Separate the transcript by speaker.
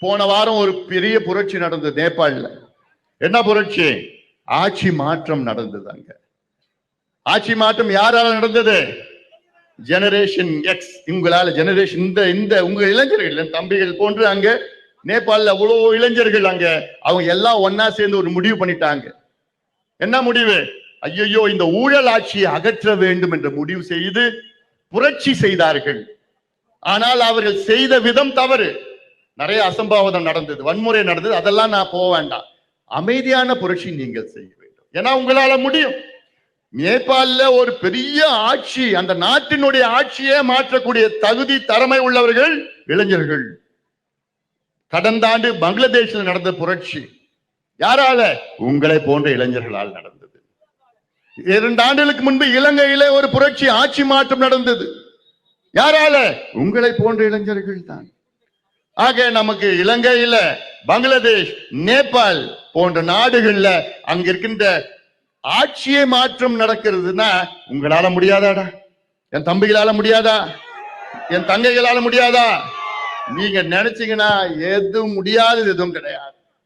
Speaker 1: போன வாரம் ஒரு பெரிய புரட்சி நடந்தது நேபாளில். என்ன புரட்சி? ஆட்சி மாற்றம் நடந்தது அங்க. ஆட்சி மாற்றம் யாரால நடந்தது? ஜெனரேஷன் எக்ஸ் உங்களால ஜெனரேஷன் இந்த இந்த உங்க இளைஞர்கள் என் தம்பிகள் போன்று அங்க நேபாளில் அவ்வளோ இளைஞர்கள் அங்க. அவங்க எல்லாம் ஒன்னா சேர்ந்து ஒரு முடிவு பண்ணிட்டாங்க. என்ன முடிவு? ஐயையோ இந்த ஊழல் ஆட்சியை அகற்ற வேண்டும் என்று முடிவு செய்து புரட்சி செய்தார்கள். ஆனால் அவர்கள் செய்த விதம் தவறு. நிறைய அசம்பாவிதம் நடந்தது வன்முறை நடந்தது அதெல்லாம் நான் போக வேண்டாம். அமைதியான புரட்சி நீங்கள் செய்ய வேண்டும். ஏன்னா உங்களால முடியும். நேபாளில ஒரு பெரிய ஆட்சி அந்த நாட்டினுடைய ஆட்சியே மாற்றக்கூடிய தகுதி திறமை உள்ளவர்கள் இளைஞர்கள். கடந்த ஆண்டு பங்களாதேஷில் நடந்த புரட்சி யாரால? உங்களை போன்ற இளைஞர்களால் நடந்தது. இரண்டு ஆண்டுகளுக்கு முன்பு இலங்கையிலே ஒரு புரட்சி ஆட்சி மாற்றம் நடந்தது. யாரால? உங்களை போன்ற இளைஞர்கள் தான். ஆக நமக்கு இலங்கையில பங்களாதேஷ் நேபாள் போன்ற நாடுகள்ல அங்க இருக்கின்ற ஆட்சியை மாற்றம் நடக்கிறதுனா உங்களால முடியாதாடா? என் தம்பிகளால முடியாதா? என் தங்கைகளால முடியாதா? நீங்க நினைச்சீங்கன்னா எதுவும் முடியாதது எதுவும் கிடையாது.